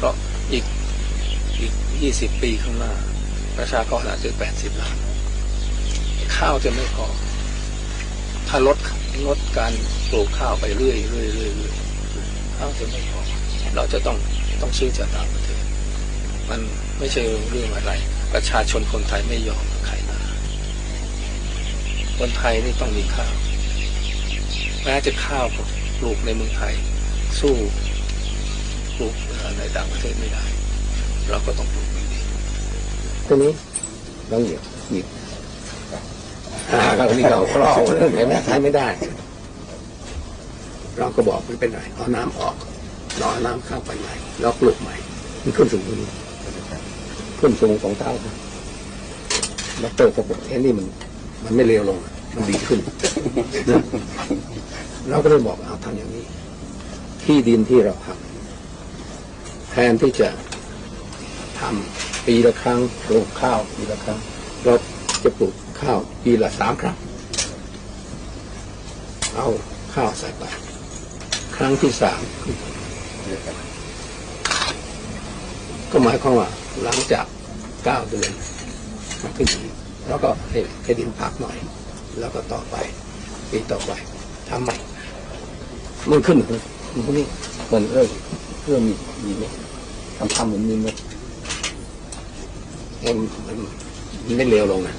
เพราะอีกอีกยี่สิบปีข้างหน้า ประชากรอาจจะแปดสิบล้าน ข้าวจะไม่พอ ถ้าลดลดการปลูกข้าวไปเรื่อยเรื่อยเรื่อยเรื่อยข้าวจะไม่พอ เราจะต้องต้องซื้อจากต่างประเทศ มันไม่ใช่เรื่องอะไร ประชาชนคนไทยไม่ยอมใครนะคนไทยนี่ต้องมีข้าวแม้จะข้าวปลูกในเมืองไทย สู้ ลูกในต่างประเทศไม่ได้ เราก็ต้องปลูกอย่างนี้ทีนี้เราเหยียบหยิบอ่าก็นี่เราครอบเห็นไหมใช้ไม่ได้ เราก็บอกไม่เป็นไรเอาน้ำออกรอน้ำเข้าไปใหม่แล้วปลูกใหม่ มันขึ้นสูงกว่านี้ขึ้นสูงสองเท่านะแล้วเติมระบบเทนนี่มัน มันไม่เลวลง มันดีขึ้นนะเราก็เลยบอกเอาทำอย่างนี้ ที่ดินที่เราทำ แทนที่จะทำปีละครั้งปลูกข้าวปีละครั้ง เราจะปลูกข้าวปีละสามครั้ง เอาข้าวใส่ไป ครั้งที่สามก็หมายความว่าหลังจากเก้าเดือนมันขึ้นอีแล้วก็ให้ดินพักหน่อย แล้วก็ต่อไปปีต่อไปทำใหม่มันขึ้นมันพวกนี้มันเริ่ม เพื่อมีมีเม็ดทำทำเหมือนมีเม็ดมันมันไม่เร็วลงนะ